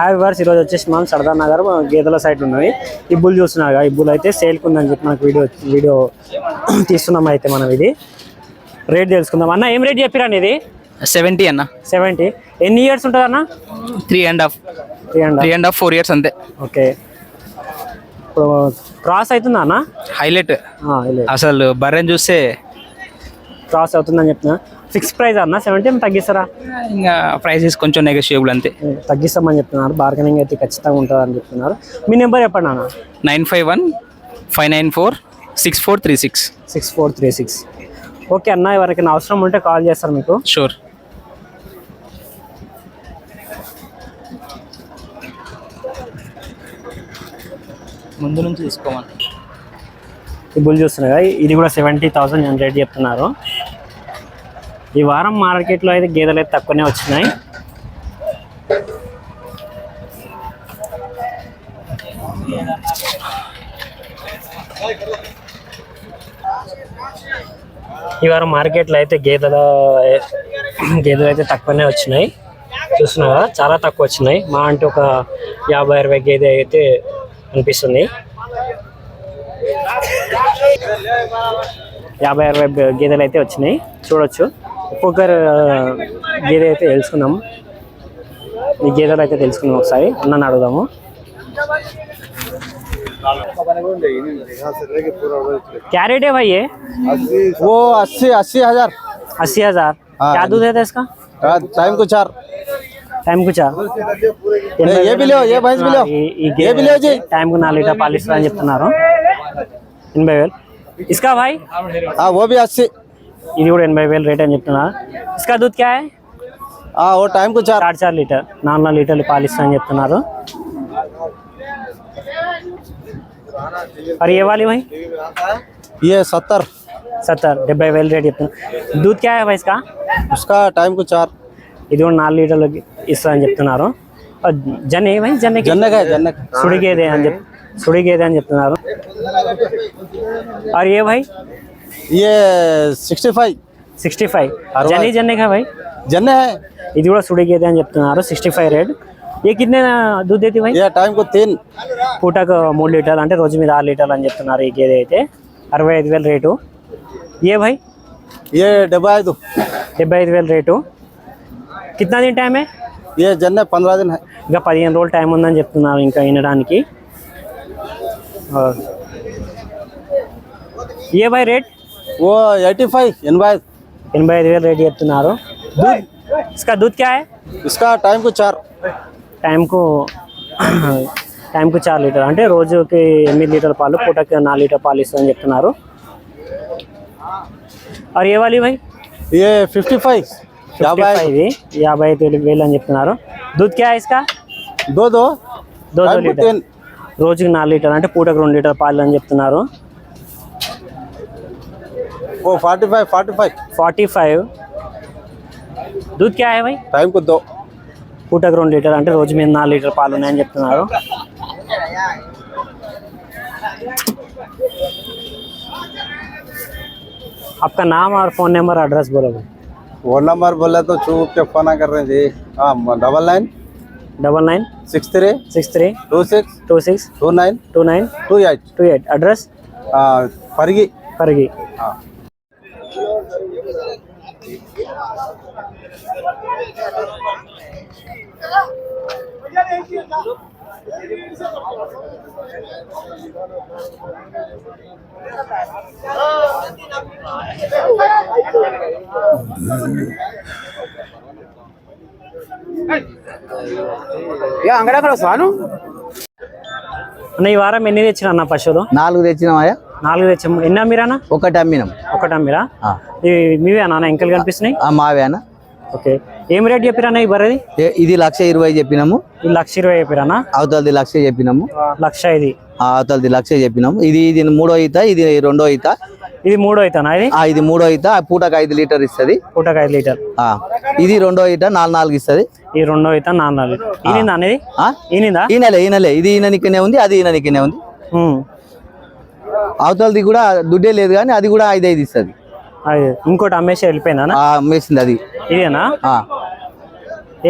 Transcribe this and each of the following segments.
Hi verse ఈరోజు వచ్చేసి మనం సరదా నగర్ గేదెల సైట్ ఉన్నది. ఈ బుల్ చూస్తున్నారు కదా ఈ బుల్ అయితే సేల్కి ఉందని చెప్పి మనకు వీడియో వీడియో తీస్తున్నాం అయితే మనం ఇది. రేట్ తెలుసుకుందాం. అన్న ఏం రేట్ చెప్పిరండి ఇది? సెవెంటీ అన్న. సెవెంటీ. ఎన్ని ఇయర్స్ ఉంటుంది అన్న? Three and half three and three and half four years అంతే. ఓకే ఇప్పుడు క్రాస్ అవుతుందా అన్న? హైలైట్. అసలు బర్రెని చూస్తే క్రాస్ అవుతుందని చెప్తున్నా. ఫిక్స్ ప్రైస్ అన్న? సెవెంటీ తగ్గిస్తారా? ఇంకా ప్రైసెస్ కొంచెం నెగోషియబుల్ అంతే. తగ్గిస్తామని చెప్తున్నారు. బార్గెనింగ్ అయితే ఖచ్చితంగా ఉంటుంది అని చెప్తున్నారు. మీ నెంబర్ చెప్పండి అన్న. Nine five one five nine four six four three six. Six four three six okay అన్న ఎవరికైనా అవసరం ఉంటే కాల్ చేస్తారు మీకు. షూర్ ముందు నుంచి తీసుకోమని. ఈ బుల్ చూస్తున్నారు కదా ఇది కూడా సెవెంటీ థౌసండ్ రేట్ చెప్తున్నారు. ఈ వారం మార్కెట్లో అయితే గేదెలు అయితే తక్కువనే వచ్చినాయి. ఈ వారం మార్కెట్లో అయితే గేదెల గేదెలు అయితే తక్కువనే వచ్చినాయి. చూస్తున్నారా చాలా తక్కువ వచ్చినాయి. మా అంటే ఒక యాభై అరవై గేదె అయితే అనిపిస్తుంది. యాభై అరవై గేదెలు అయితే వచ్చినాయి. చూడొచ్చు. ఒక్కొక్కరు ఆ, గేదె అయితే తెలుసుకుందాం ఈ గేదెలు అయితే తెలుసుకుందాం ఒకసారి అన్నని అడుగుదాము कैरेट है भाई ये वो अस्सी अस्सी हजार अस्सी हजार हाँ, क्या दूध है इसका टाइम को चार టైం కుచా ఏ బిలో ఏ భైన్స్ బిలో ఏ బిలో జీ టైం కు నాలుగు లీటర్ పాలు ఇస్తా అని చెప్తున్నారు ఎనభై వేలు ఇస్కా భాయ్ हाँ वो भी अस्सी ఇది కూడా ఎనభై వేలు రేట్ అని చెప్తున్నారు ఇస్కా దూద్ క్యా హై हाँ वो टाइम को चार చార్ చార్ లీటర్ నాలుగు నాలుగు లీటర్లు పాలు ఇస్తా అని చెప్తున్నారు और ये वाली भाई ये सत्तर सत्तर డెబ్బై వేలు రేట్ చెప్తున్నారు దూద్ క్యా హై భాయ్ ఇస్కా उसका टाइम को चार ఇది కూడా నాలుగు లీటర్లు ఇస్తా అని చెప్తున్నారు और జన్నే భాయ్ జన్నే जन्नत है जन्नत సుడిగేదే అని చెప్ సుడిగేదే అని చెప్తున్నారు और ये भाई ये sixty five sixty five journey journey का भाई జర్నీ ఇది కూడా సుడి గేదె అని చెప్తున్నారు సిక్స్టీ ఫైవ్ రేట్. ఏ కిన్నే దూద్ అయితే భాయ్? టైంకు తీన్. పూటకు మూడు లీటర్లు అంటే రోజు మీద ఆరు లీటర్లు అని చెప్తున్నారు ఈ గేదె అయితే. అరవై ఐదు వేల రేటు. ఏ భాయ్? ఏ డెబ్బై ఐదు. డెబ్బై ఐదు వేల రేటు. కిత్నా దిన టైమే? ఏ జన్న పంద్రా దిన ఇంకా పదిహేను రోజులు టైం ఉందని చెప్తున్నారు ఇంకా వినడానికి. ఏ భాయ్ రేట్? वो एटी फाइव एनवाई ఎనభై ఐదు వేలు రేట్ చెప్తున్నారు దూద్ ఇస్కా దూద్ క్యా హై इसका टाइम को चार టైంకు టైంకు చార్ లీటర్ అంటే రోజుకి ఎనిమిది లీటర్ పాలు పూటకి నాలుగు లీటర్ పాలు ఇస్తుందని చెప్తున్నారు और ये वाली भाई ये फिफ्टी फाइव याबा 55 ఇది యాభై ఐదు వేలు అని చెప్తున్నారు దూద్ క్యా ఇస్కా दो दो దో దో टाइम को లీటర్ तीन రోజుకి నాలుగు లీటర్ అంటే పూటకు రెండు లీటర్ పాలు అని చెప్తున్నారు वो forty five forty five forty five దూద్ క్యా హై భాయ్ टाइम को दो పూటకు రెండు లీటర్ అంటే రోజు మీద నాలుగు లీటర్ పాలు ఉన్నాయని చెప్తున్నారు आपका नाम और फोन नंबर एड्रेस बोलो भाई वो नंबर बोले तो चुप के फोन कर रहे जी हाँ double nine double nine six three six three two six two six two nine two nine two eight two eight address फरगी फरगी हाँ అన్న ఈ వారం ఎన్ని తెచ్చిన అన్న పశువులు? నాలుగు తెచ్చినామయ్యా. నాలుగు తెచ్చాము. ఎన్ని అమ్మిరానా ఒకటి అమ్మినాం. ఒకటి. ఇవి మీవే అన్న ఎంకలు కనిపిస్తున్నాయి? ఆ మావేనా ఓకే. ఏం రేట్ చెప్పిరన్నా ఈ బర్రెది? ఇది లక్ష ఇరవై చెప్పినాము. ఇది లక్ష ఇరవై చెప్పిరానా అవతలది లక్ష చెప్పినాము. లక్ష ఇది అవతలది లక్ష చెప్పినాము. ఇది ఇది మూడో ఈత ఇది రెండో ఈత. ఇది మూడో అవుతానా ఇది? ఇది మూడో ఈత. ఆ పూటకు ఐదు లీటర్ ఇస్తుంది. పూటకు ఐదు లీటర్. ఆ ఇది రెండో ఈత నాలుగు నాలుగు ఇస్తుంది. ఈ రెండో అవుతా నాలుగు నాలుగు. ఈనిందా అనేది? ఈనిందా? ఈనలే ఈనలే. ఇది ఈయననికనే ఉంది అది ఈయననికనే ఉంది. అవతలది కూడా దుడ్డే లేదు కానీ అది కూడా ఐదు ఐదు ఇస్తుంది. ఇంకోటి అమ్మేసి వెళ్ళిపోయిందా ఆ మేసింది అది. ఇదేనా?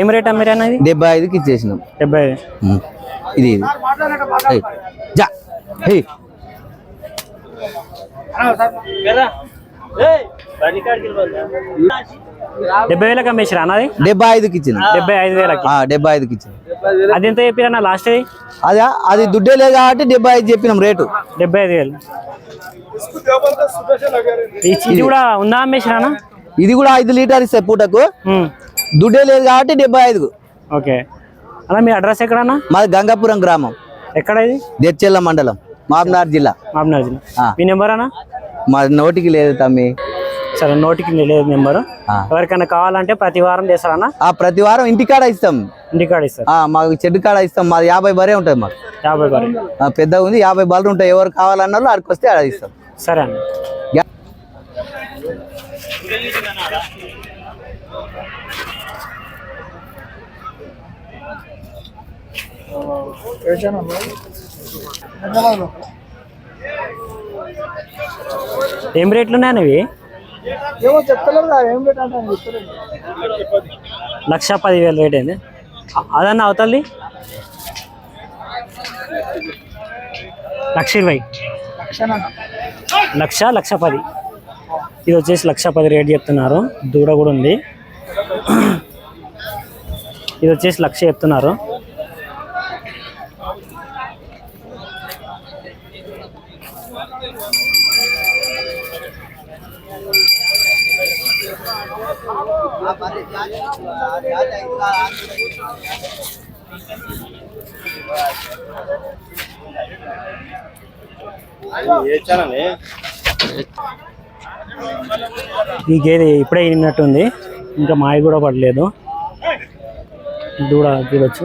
ఏం రేట్ అమ్మిరా డెబ్బై ఐదుకి ఇచ్చేసినాం. డెబ్బై ఐదు. ఇది జా. డెబ్బై వేలకు అమ్మేసిరా అన్నది? డెబ్బై ఐదుకి ఇచ్చిన. డెబ్బై ఐదు వేలకి. డెబ్బై ఐదుకి ఇచ్చిన. అది ఎంత చెప్పిరన్న లాస్ట్ అదే అది దుడ్డే లేదు కాబట్టి డెబ్బై ఐదు చెప్పినాం రేటు. డెబ్బై ఐదు వేలు. ఇది కూడా ఉందా అమ్మేసిరానా ఇది కూడా ఐదు లీటర్ ఇస్తాయి పూటకు. దుడ్డే లేదు కాబట్టి డెబ్బై ఐదుకు. ఓకే. అన్న మీ అడ్రస్ ఎక్కడన్నా? మాది గంగాపురం గ్రామం. ఎక్కడ ఇది? దెచ్చెల్ల మండలం మామనార్ జిల్లా. మామనార్ జిల్లా. మీ నెంబర్ అన్న? మా నోటికి లేదు తమ్మి. సరే నోటికి లేదు నెంబర్. ఎవరికైనా కావాలంటే ప్రతి వారం చేస్తారన్న? ఆ ప్రతి వారం ఇంటికాడ ఇస్తాం. ఇంటికాడ ఇస్తారు. ఆ, మాకు చెట్టు కాడ ఇస్తాం. మాది యాభై బరే ఉంటుంది మాకు. యాభై బారు. ఆ, పెద్దగా ఉంది యాభై బర్రెలు ఉంటాయి. ఎవరు కావాలన్నారు ఆడికి వస్తే ఆడ ఇస్తాం. సరే అన్న. యా- ఏం రేట్లు ఉన్నాయి ఇవి లక్ష పదివేలు రేట్ అయింది అదన్న అవుతుంది లక్ష ఇరవై. లక్ష లక్ష పది. ఇది వచ్చేసి లక్ష పది రేట్ చెప్తున్నారు. దూడ కూడా ఉంది. ఇది వచ్చేసి లక్ష చెప్తున్నారు. ఈ గేదె ఇప్పుడే విన్నట్టుంది ఇంకా మాయ కూడా పడలేదు. దూడ చూడొచ్చు.